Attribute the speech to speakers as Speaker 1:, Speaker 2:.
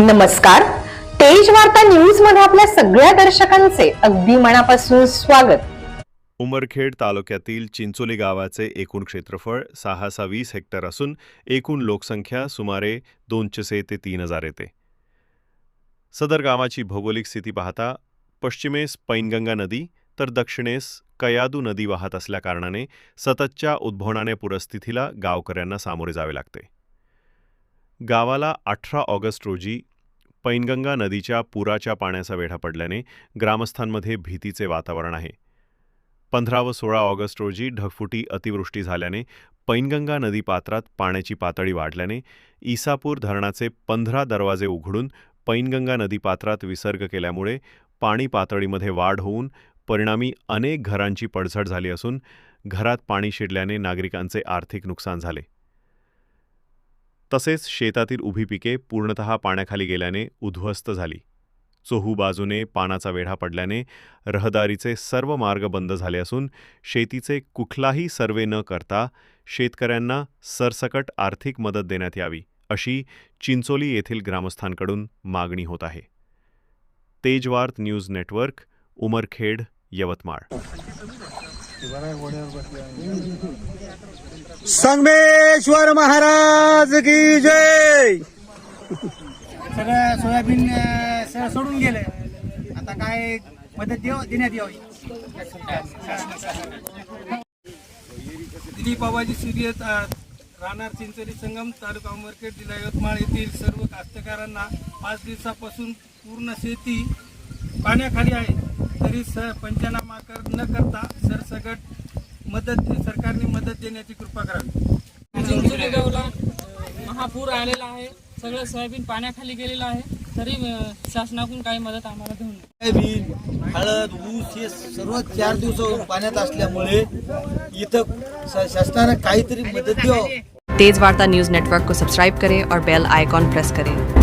Speaker 1: नमस्कार. तेज वार्ता न्यूजमध्ये आपल्या सगळ्या दर्शकांचे अगदी मनापासून स्वागत.
Speaker 2: उमरखेड तालुक्यातील चिंचोली गावाचे एकूण क्षेत्रफळ सहासा वीस हेक्टर असून एकूण लोकसंख्या सुमारे दोनशे ते तीन हजार येते. सदर गावाची भौगोलिक स्थिती पाहता पश्चिमेस पैनगंगा नदी तर दक्षिणेस कयादू नदी वाहत असल्याकारणाने सततच्या उद्भवणाने पुरस्थितीला गावकऱ्यांना सामोरे जावे लागते. गावाला अठरा ऑगस्ट रोजी पैनगंगा नदीच्या पुराच्या पाण्याचा वेढा पडल्याने ग्रामस्थांमध्ये भीतीचे वातावरण आहे. पंधरा व सोळा ऑगस्ट रोजी ढगफुटी अतिवृष्टी झाल्याने पैनगंगा नदीपात्रात पाण्याची पातळी वाढल्याने इसापूर धरणाचे पंधरा दरवाजे उघडून पैनगंगा नदीपात्रात विसर्ग केल्यामुळे पाणी पातळीमध्ये वाढ होऊन परिणामी अनेक घरांची पडझड झाली असून घरात पाणी शिरल्याने नागरिकांचे आर्थिक नुकसान झाले. तसेच शेतातील उभी पिके पूर्णतः पाण्याखाली गेल्याने उद्ध्वस्त झाली. चोहू बाजूने पानाचा वेढा पडल्याने रहदारीचे सर्व मार्ग बंद झाले असून शेतीचे कुठलाही सर्वे न करता शेतकऱ्यांना सरसकट आर्थिक मदत देण्यात यावी अशी चिंचोली येथील ग्रामस्थांकडून मागणी होत आहे. Tejvarta news network Umarkhed Yavatmal.
Speaker 3: Sangameshwar Maharaj की जय.
Speaker 4: सगळं सोयाबीन सगळं सोडून गेलं आता काय मदत देव देण्यात यावी. दिलीप बाबाजी सूर्य राहणार चिंचोली संगम तालुका उमरखेड जिल्हा यवतमाळ येथील सर्व कास्तकारांना पाच दिवसापासून पूर्ण शेती पाण्याखाली आहे. तरी स पंचनामा कर न करता सरसकट मदत सरकारने मदत देण्याची कृपा करावी.
Speaker 5: महापूर आलेला आहे. सगळं सोयाबीन पाण्याखाली गेलेलं आहे. तरी शासनाकडून काही मदत आम्हाला घेऊन
Speaker 3: सोयाबीन हळद ऊस हे सर्व चार दिवस पाण्यात असल्यामुळे इथं शासनानं काहीतरी मदत द्यावं.
Speaker 6: तेज वार्ता न्यूज नेटवर्क को सब्सक्राइब करें और बेल आइकॉन प्रेस करें।